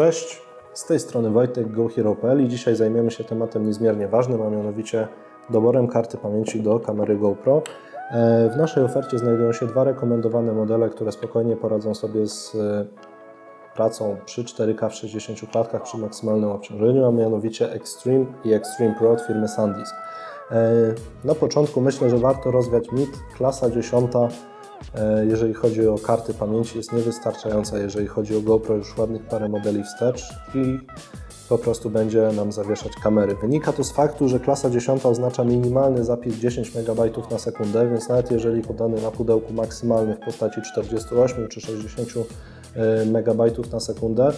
Cześć, z tej strony Wojtek GoHero.pl i dzisiaj zajmiemy się tematem niezmiernie ważnym, a mianowicie doborem karty pamięci do kamery GoPro. E, W naszej ofercie znajdują się dwa rekomendowane modele, które spokojnie poradzą sobie z e, pracą przy 4K w 60 klatkach przy maksymalnym obciążeniu, a mianowicie Extreme i Extreme Pro od firmy SanDisk. E, Na początku myślę, że warto rozwiać mit. Klasa 10, e, jeżeli chodzi o karty pamięci, jest niewystarczająca, jeżeli chodzi o GoPro, już ładnych parę modeli wstecz i po prostu będzie nam zawieszać kamery. Wynika to z faktu, że klasa 10 oznacza minimalny zapis 10 MB na sekundę, więc nawet jeżeli podany na pudełku maksymalny w postaci 48 czy 60 MB na sekundę,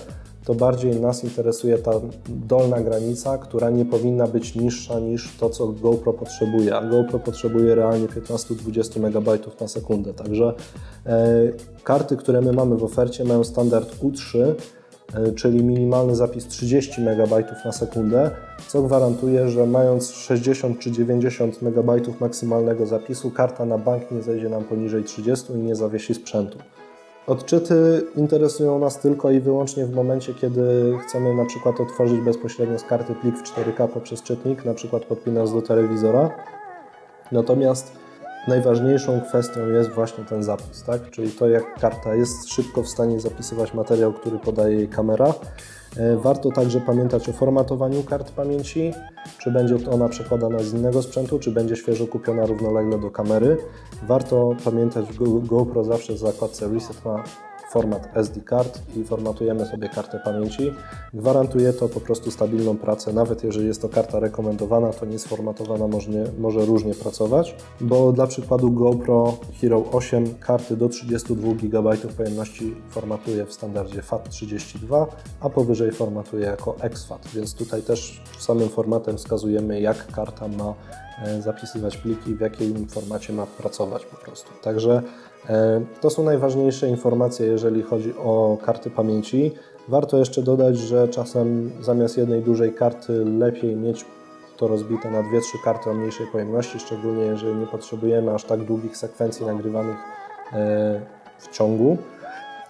to bardziej nas interesuje ta dolna granica, która nie powinna być niższa niż to, co GoPro potrzebuje, a GoPro potrzebuje realnie 15-20 MB na sekundę. Także e, karty, które my mamy w ofercie mają standard U3, e, czyli minimalny zapis 30 MB na sekundę, co gwarantuje, że mając 60 czy 90 MB maksymalnego zapisu, karta na bank nie zejdzie nam poniżej 30 i nie zawiesi sprzętu. Odczyty interesują nas tylko i wyłącznie w momencie, kiedy chcemy na przykład otworzyć bezpośrednio z karty plik w 4K poprzez czytnik, na przykład podpinając do telewizora. Natomiast najważniejszą kwestią jest właśnie ten zapis, tak? czyli to jak karta jest szybko w stanie zapisywać materiał, który podaje jej kamera. E, Warto także pamiętać o formatowaniu kart pamięci, czy będzie ona przekładana z innego sprzętu, czy będzie świeżo kupiona równolegle do kamery. Warto pamiętać, Go- GoPro zawsze w zakładce Reset ma format SD card i formatujemy sobie kartę pamięci. Gwarantuje to po prostu stabilną pracę, nawet jeżeli jest to karta rekomendowana, to niesformatowana może, może różnie pracować, bo dla przykładu GoPro Hero 8 karty do 32 GB pojemności formatuje w standardzie FAT32, a powyżej formatuje jako exFAT, więc tutaj też samym formatem wskazujemy, jak karta ma e, zapisywać pliki, w jakim formacie ma pracować po prostu. Także to są najważniejsze informacje, jeżeli chodzi o karty pamięci. Warto jeszcze dodać, że czasem zamiast jednej dużej karty lepiej mieć to rozbite na dwie, trzy karty o mniejszej pojemności, szczególnie jeżeli nie potrzebujemy aż tak długich sekwencji nagrywanych e, w ciągu.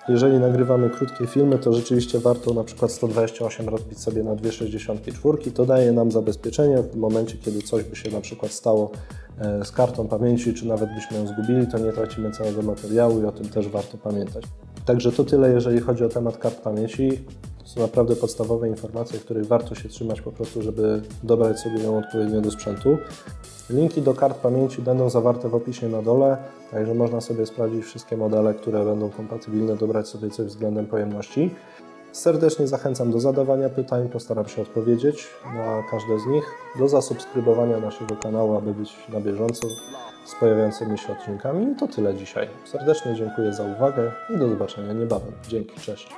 Jeżeli nagrywamy krótkie filmy, to rzeczywiście warto na przykład 128 rozbić sobie na dwie 64. To daje nam zabezpieczenie w momencie, kiedy coś by się na przykład stało e, z kartą pamięci, czy nawet byśmy ją zgubili, to nie tracimy całego materiału i o tym też warto pamiętać. Także to tyle, jeżeli chodzi o temat kart pamięci. To są naprawdę podstawowe informacje, których warto się trzymać po prostu, żeby dobrać sobie ją odpowiednio do sprzętu. Linki do kart pamięci będą zawarte w opisie na dole, także można sobie sprawdzić wszystkie modele, które będą kompatybilne, dobrać sobie coś względem pojemności. Serdecznie zachęcam do zadawania pytań, postaram się odpowiedzieć na każde z nich, do zasubskrybowania naszego kanału, aby być na bieżąco z pojawiającymi się odcinkami. I to tyle dzisiaj. Serdecznie dziękuję za uwagę i do zobaczenia niebawem. Dzięki, cześć.